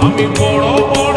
আমি বড় বড়